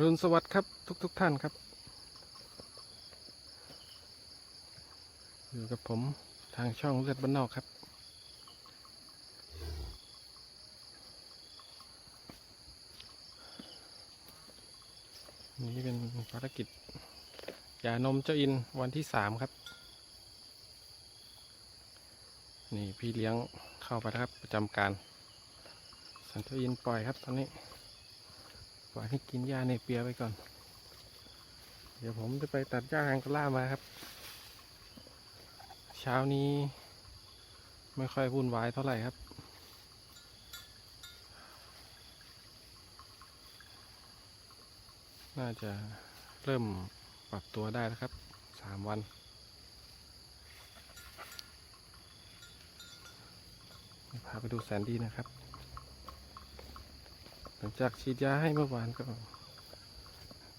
รุณสวัสดิ์ครับทุกทุกๆท่านครับ อยู่กับผมทางช่องเลือดบ้านนอกครับ นี่เป็นภารกิจยานมเจ้าอินวันที่สามครับ นี่พี่เลี้ยงเข้าไปครับประจำการสันเจ้าอินปล่อยครับตอนนี้ ปล่อยให้กินหญ้าในเปียไปก่อน เดี๋ยวผมจะไปตัดหญ้าแองโกล่ามาครับ เช้านี้ไม่ค่อยวุ่นวายเท่าไหร่ครับ น่าจะเริ่มปรับตัวได้แล้วครับสามวันพาไปดูแสนดีนะครับ หลังจากฉีดยาให้เมื่อวานก็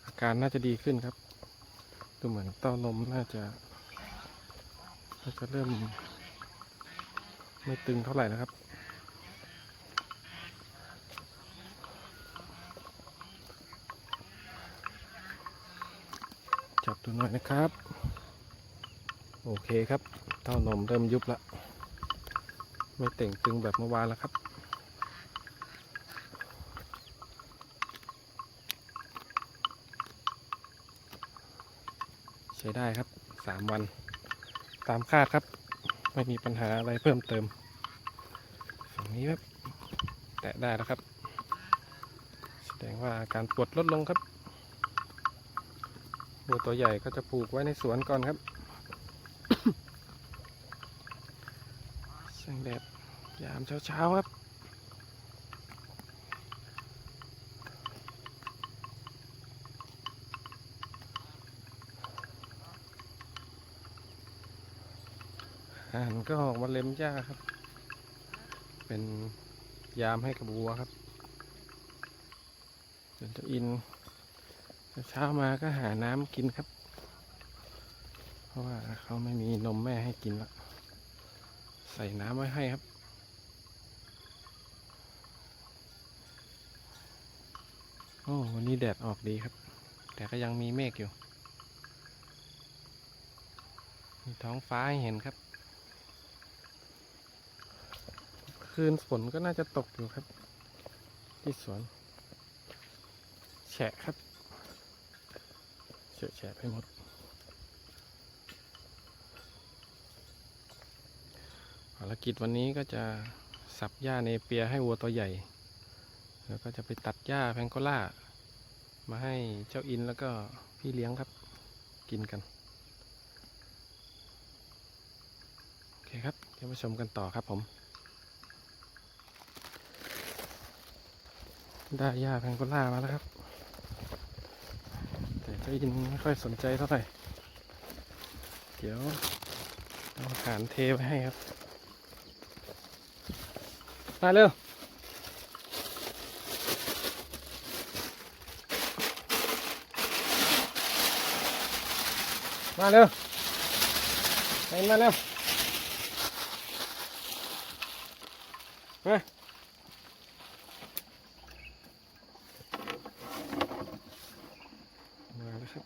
อาการน่าจะดีขึ้นครับ ดูเหมือนเต้านมน่าจะน่าจะเริ่ม ไม่ตึงเท่าไหร่นะครับจับดูหน่อยนะครับ โอเคครับเต้านมเริ่มยุบละ ไม่เต่งตึงแบบเมื่อวานแล้วครับ ช้ได้ครับสามวัน ตามคาดครับ ไม่มีปัญหาอะไรเพิ่มเติมฝั่งนี้ครับ แตะได้แล้วครับ แสดงว่าอาการปวดลดลงครับวัวตัวใหญ่ก็จะผูกไว้ในสวนก่อนครับแสงแดดยามเช้าๆครับ หารก็ออกมาเล็มหญ้าครับ เป็นยามให้กับวัวครับส่วนจ้าอินเช้ามาก็หาน้ำกินครับ เพราะว่าเขาไม่มีนมแม่ให้กินล้วใส่น้ำไว้ให้ครับโอ้วันนี้แดดออกดีครับ แต่ก็ยังมีเมฆอยู่ มีท้องฟ้าให้เห็นครับ คืนฝนก็น่าจะตกอยู่ครับ ที่สวน แฉะครับเฉะแฉะไปหมดภารกิจวันนี้ก็จะสับหญ้าเนเปียให้วัวตัวใหญ่ แล้วก็จะไปตัดหญ้าแพงโกล่า มาให้เจ้าอินแล้วก็พี่เลี้ยงครับ กินกัน โอเคครับเดี๋ยวมาชมกันต่อครับผม ได้หญ้าแพงโกล่ามาแล้วครับ แต่เจ้าอินไม่ค่อยสนใจเท่าไหร่ เดี๋ยวเอาอาหารเทไปให้ครับ มาเร็วมาเร็วไปมาเร็ว มาาแล้วครับ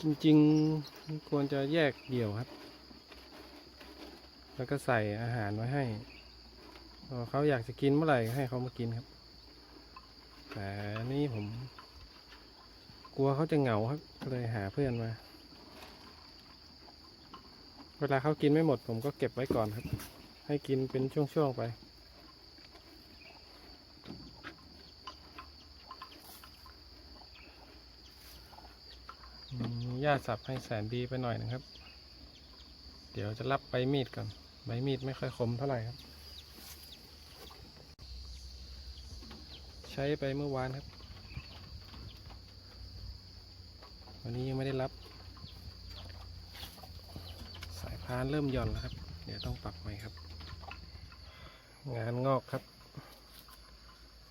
จริงๆควรจะแยกเดี่ยวครับ แล้วก็ใส่อาหารไว้ให้พอเขาอยากจะกินเมื่อไหร่ให้เขามากินครับ แต่นี่ผม กลัวเขาจะเหงาครับก็เลยหาเพื่อนมา เวลาเขากินไม่หมดผมก็เก็บไว้ก่อนครับ ให้กินเป็นช่วงๆไป มีหญ้าสับให้แสนดีไปหน่อยนะครับ เดี๋ยวจะรับใบมีดก่อน ใบมีดไม่ค่อยคมเท่าไหร่ครับ ใช้ไปเมื่อวานครับ วันนี้ยังไม่ได้รับ สายพานเริ่มหย่อนแล้วครับ เดี๋ยวต้องปรับใหม่ครับ งานงอกครับ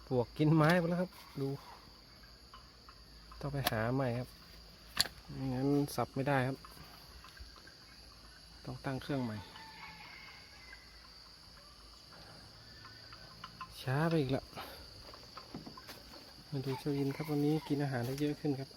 ปวกกินไม้ไปแล้วครับ ดู ต้องไปหาใหม่ครับ ไม่งั้นสับไม่ได้ครับ ต้องตั้งเครื่องใหม่ ช้าไปอีกละมาดูเจ้ายินครับวันนี้กินอาหารได้เยอะขึ้นครับ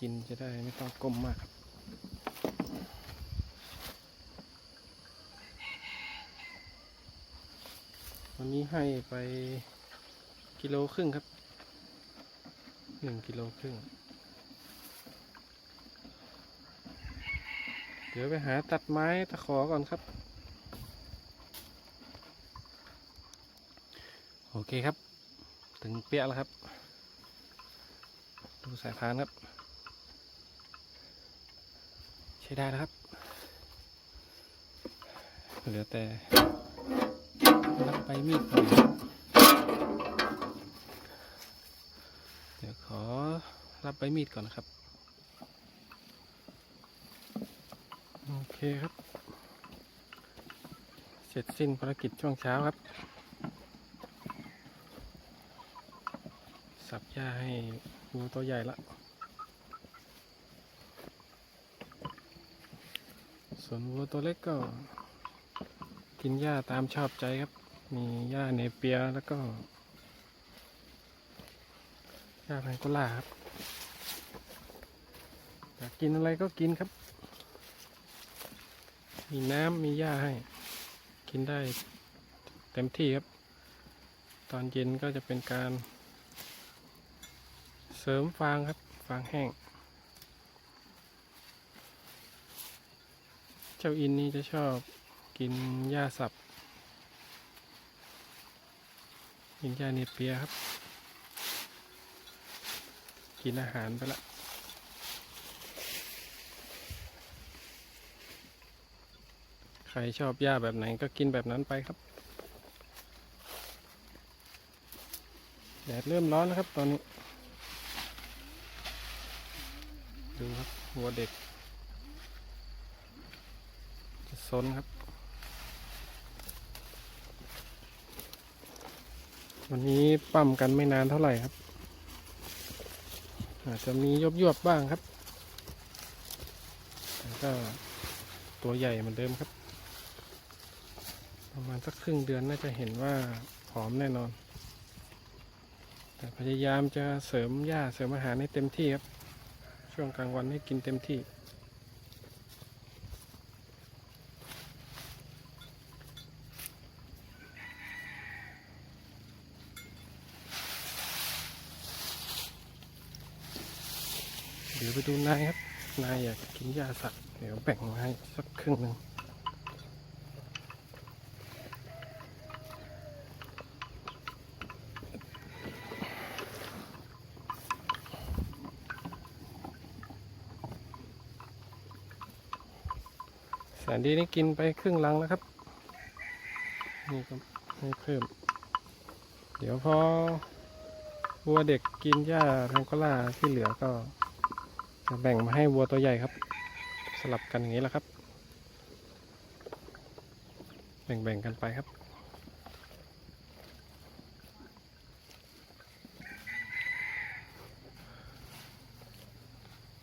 กินจะได้ไม่ต้องก้มมากครับวันนี้ให้ไปกิโลครึ่งครับหนึ่งกิโลครึ่ง เดี๋ยวไปหาตัดไม้ตะขอก่อนครับ โอเคครับ ถึงเปียแล้วครับ ดูสายพานครับ ช้ได้แล้วครับ เหลือแต่รับใบมีดก่อนเดี๋ยวขอรับใบมีดก่อนนะครับ โอเคครับ เสร็จสิ้นภารกิจช่วงเช้าครับ สับหญ้าให้งูตัวใหญ่ละ ส่วนวัวตัวเล็กก็ กินหญ้าตามชอบใจครับ มีหญ้าเนเปียแล้วก็หญ้าแพงโกล่าครับอยากกินอะไรก็กินครับ มีน้ำมีหญ้าให้ กินได้เต็มที่ครับ ตอนเย็นก็จะเป็นการ เสริมฟางครับ ฟางแห้ง เจ้าอินนี่จะชอบกินหญ้าสับ กินหญ้าเนเปียครับ กินอาหารไปละใครชอบหญ้าแบบไหนก็กินแบบนั้นไปครับแดดเริ่มร้อนแล้วครับตอนนี้ ดูครับหัวเด็ก จะ ซนครับ วันนี้ปั้มกันไม่นานเท่าไหร่ครับ อาจจะมียบยวบบ้างครับแต่ก็ตัวใหญ่เหมือนเดิมครับ ประมาณสักครึ่งเดือนน่าจะเห็นว่าผอมแน่นอน แต่พยายามจะเสริมหญ้าเสริมอาหารให้เต็มที่ครับ ช่วงกลางวันให้กินเต็มที่ ไปดูนายครับ นายอยากกินหญ้าสัตว์ เดี๋ยวแบ่งมาให้สักครึ่งหนึ่งแสนดีนี่กินไปครึ่งลังแล้วครับ นี่ก็ให้เพิ่ม เดี๋ยวพอวัวเด็กกินหญ้าแพงโกล่าที่เหลือก็ จะแบ่งมาให้วัวตัวใหญ่ครับ สลับกันอย่างนี้แหละครับ แบ่งๆกันไปครับ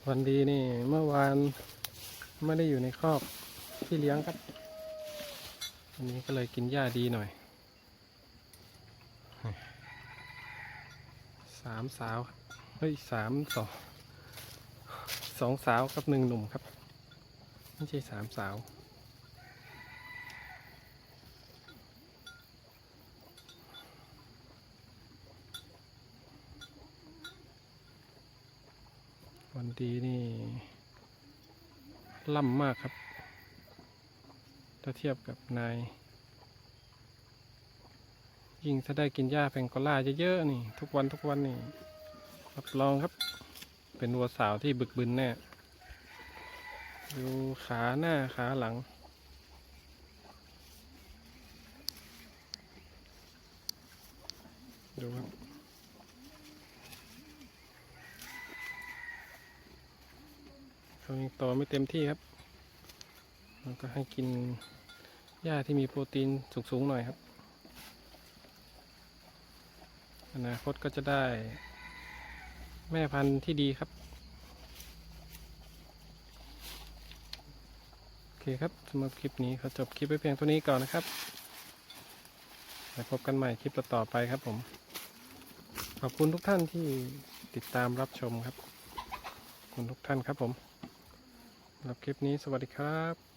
วันดีนี่เมื่อวานไม่ได้อยู่ในครอบที่เลี้ยงครับวันนี้ก็เลยกินหญ้าดีหน่อยสามสาวเฮ้ยสามสอง สองสาวกับหนึ่งหนุ่มครับ ไม่ใช่สามสาว วันดีนี่ล่ำมากครับ ถ้าเทียบกับนาย ยิ่งถ้าได้กินหญ้าแพงโกล่าเยอะๆนี่ ทุกวันทุกวันนี่รับรองครับ เป็นวัวสาวที่บึกบึนแน่ ดูขาหน้าขาหลัง ดูครับเขายังโตไม่เต็มที่ครับแล้วก็ให้กินหญ้าที่มีโปรตีนสูงๆหน่อยครับ อนาคตก็จะได้ แม่พันธุ์ที่ดีครับ โอเคครับสำหรับคลิปนี้ขอจบคลิปไว้เพียงเท่านี้ก่อนนะครับไว้วพบกันใหม่คลิปต่อไปครับผม ขอบคุณทุกท่านที่ติดตามรับชมครับขอบคุณทุกท่านครับผมสำหรับคลิปนี้สวัสดีครับ